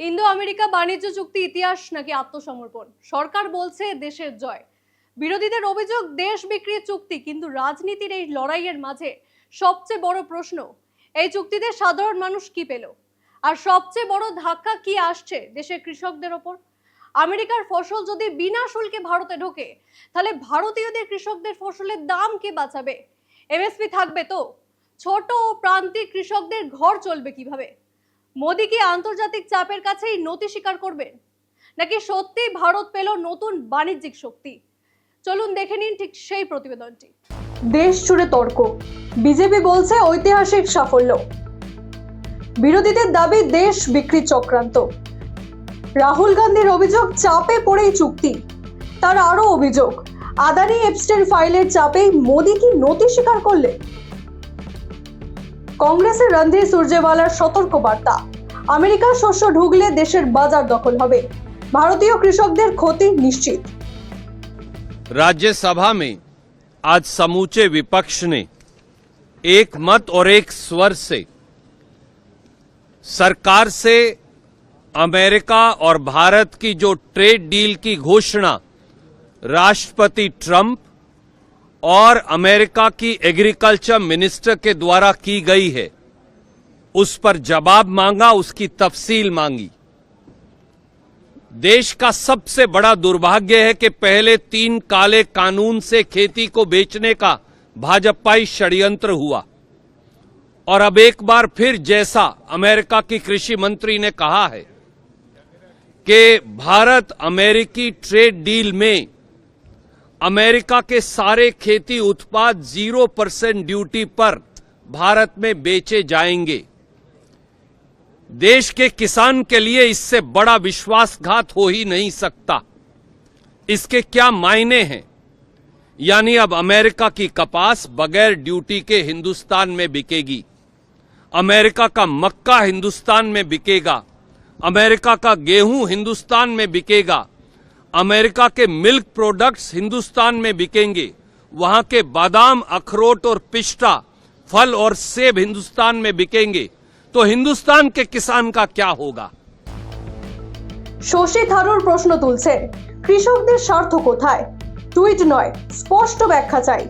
Indo America বাণিজ্য চুক্তি ইতিহাস নাকি আত্মসমর্পণ? সরকার বলছে দেশের জয়। বিরোধীদের অভিযোগ, দেশ বিক্রির চুক্তি, কিন্তু রাজনীতির এই লড়াইয়ের মাঝে সবচেয়ে বড় প্রশ্ন, এই চুক্তিতে সাধারণ মানুষ কি পেল? আর সবচেয়ে বড় ধাক্কা কি আসছে দেশের কৃষকদের ওপর? আমেরিকার ফসল যদি বিনা শুল্কে ভারতে ঢোকে, তাহলে ভারতীয়দের কৃষকদের ফসলের দাম কে বাঁচাবে? এমএসপি থাকবে তো? ছোট ও প্রান্তিক কৃষকদের ঘর চলবে কীভাবে? মোদী কি আন্তর্জাতিক চাপের কাছেই নতি স্বীকার করবেন নাকি সত্যি ভারত পেল নতুন বাণিজ্যিক শক্তি? চলুন দেখে নিন ঠিক সেই প্রতিবেদনটি। দেশ জুড়ে তর্ক, বিজেপি বলছে ঐতিহাসিক সাফল্য। বিরোধীদের দাবি দেশ বিক্রি চক্রান্ত। রাহুল গান্ধীর অভিযোগ, চাপে পড়েই চুক্তি। তার আরও অভিযোগ আদানি এপস্টেন ফাইলের চাপেই মোদী কি নতি স্বীকার করলেন কংগ্রেসের রণধীর সুরজেওয়ালার সতর্ক বার্তা আমেরিকার শস্য ঢুকলে দেশের বাজার দখল হবে ভারতীয় কৃষকদের ক্ষতি নিশ্চিত राज्यसभा में आज समूचे विपक्ष ने एक मत और एक स्वर से सरकार से अमेरिका और भारत की जो ट्रेड डील की घोषणा राष्ट्रपति ट्रंप और अमेरिका की एग्रीकल्चर मिनिस्टर के द्वारा की गई है। उस पर जवाब मांगा, उसकी तफसील मांगी। देश का सबसे बड़ा दुर्भाग्य है कि पहले तीन काले कानून से खेती को बेचने का भाजपाई षड्यंत्र हुआ। और अब एक बार फिर जैसा अमेरिका की कृषि मंत्री ने कहा है कि भारत अमेरिकी ट्रेड डील में अमेरिका के सारे खेती उत्पाद ज़ीरो परसेंट ड्यूटी पर भारत में बेचे जाएँगे। देश के किसान के लिए इससे बड़ा विश्वासघात हो ही नहीं सकता। इसके क्या मायने हैं? यानी अब अमेरिका की कपास बगैर ड्यूटी के हिंदुस्तान में बिकेगी। अमेरिका का मक्का हिंदुस्तान में बिकेगा। अमेरिका का गेहूँ हिंदुस्तान में बिकेगा। अमेरिका के मिल्क प्रोडक्ट्स हिंदुस्तान में बिकेंगे वहां के बादाम अखरोट और पिस्ता फल और सेब हिंदुस्तान में बिकेंगे तो हिंदुस्तान के किसान का क्या होगा শশী থারুর প্রশ্ন তুলছেন কৃষকদের স্বার্থ কোথায় টুইট নয় স্পষ্ট ব্যাখ্যা চাই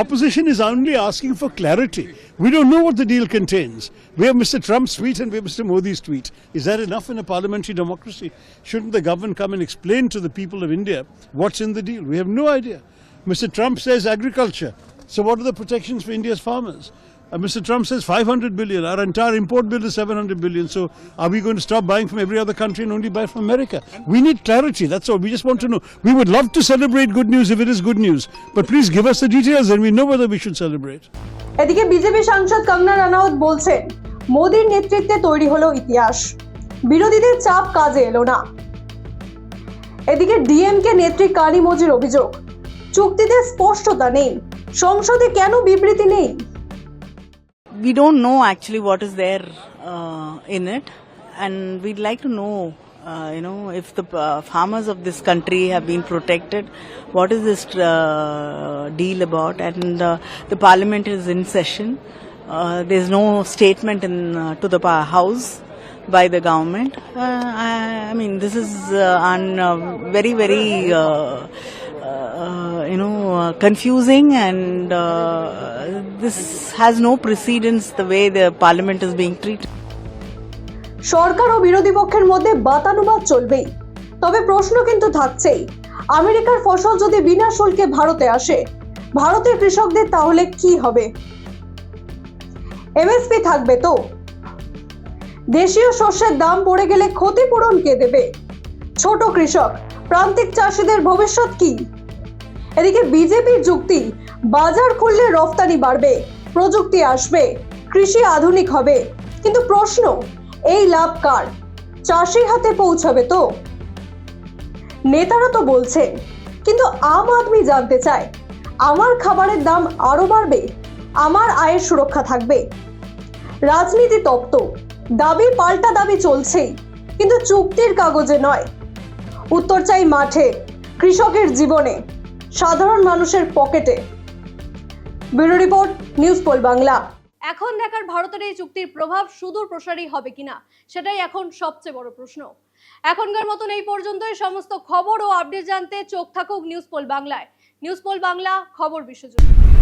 opposition is only asking for clarity. We don't know what the deal contains. We have Mr. Trump's tweet and we have Mr. Modi's tweet. Is that enough in a parliamentary democracy? Shouldn't the government come and explain to the people of India what's in the deal? We have no idea. Mr. Trump says agriculture. So what are the protections for India's farmers? Uh, Mr. Trump says 500 billion. Our entire import bill is 700 billion. So are we going to stop buying from every other country and only buy from America? We need clarity. That's all. We just want to know. We would love to celebrate good news if it is good news. But please give us the details and we know whether we should celebrate. এদিকে BJP সাংসদ কঙ্গনা রানাউত বলছেন মোদীর নেতৃত্বে তৈরি হলো ইতিহাস। বিরোধীদের চাপ কাজে এলো না। এদিকে ডিএমকে নেত্রী কালী মজির অভিযোগ চুক্তিতে স্পষ্টতা নেই। সংসদে কেন বিবৃতি নেই? We don't know actually what is there uh, in it, and we'd like to know, uh, you know, if the uh, farmers of this country have been protected. What is this uh, deal about? And uh, the parliament is in session. Uh, there's no statement in uh, to the house by the government. Uh, I, I mean, this is uh, uh, very, very. Uh, uh, you know, uh, confusing and uh, this has no precedence the way the parliament is being treated. সরকার ও বিরোধী পক্ষের মধ্যে বাতানুবাদ চলবেই। তবে প্রশ্ন কিন্তু থাকছেই, আমেরিকার ফসল যদি বিনা শুল্কে ভারতে আসে, ভারতের কৃষকদের তাহলে কি হবে? এমএসপি থাকবে তো? দেশীয় শস্যের দাম পড়ে গেলে ক্ষতিপূরণ কে দেবে? ছোট কৃষক, প্রান্তিক চাষিদের ভবিষ্যৎ কি? এদিকে বিজেপির যুক্তি, বাজার খুললে রফতানি বাড়বে, প্রযুক্তি আসবে, কৃষি আধুনিক হবে। কিন্তু প্রশ্ন এই লাভ কার? চাষির হাতে পৌঁছাবে তো? নেতারা তো বলছেন, কিন্তু আম আদমি জানতে চায়, আমার খাবারের দাম আরও বাড়বে, আমার আয়ের সুরক্ষা থাকবে। রাজনীতি তপ্ত, দাবি পাল্টা দাবি চলছেই, কিন্তু চুক্তির কাগজে নয়। উত্তর চাই মাঠে, কৃষকের জীবনে, সাধারণ মানুষের পকেটে। Bureau report, news pole Bangla. এখন দেখার ভারতের এই চুক্তির প্রভাব সুদূর প্রসারী হবে কিনা, সেটাই এখন সবচেয়ে বড় প্রশ্ন। এখনকার মতন এই পর্যন্তই। সমস্ত খবর ও আপডেট জানতে চোখ থাকুক নিউজ পোল বাংলায় নিউজ পোল বাংলা খবর বিশ্বজুড়ে।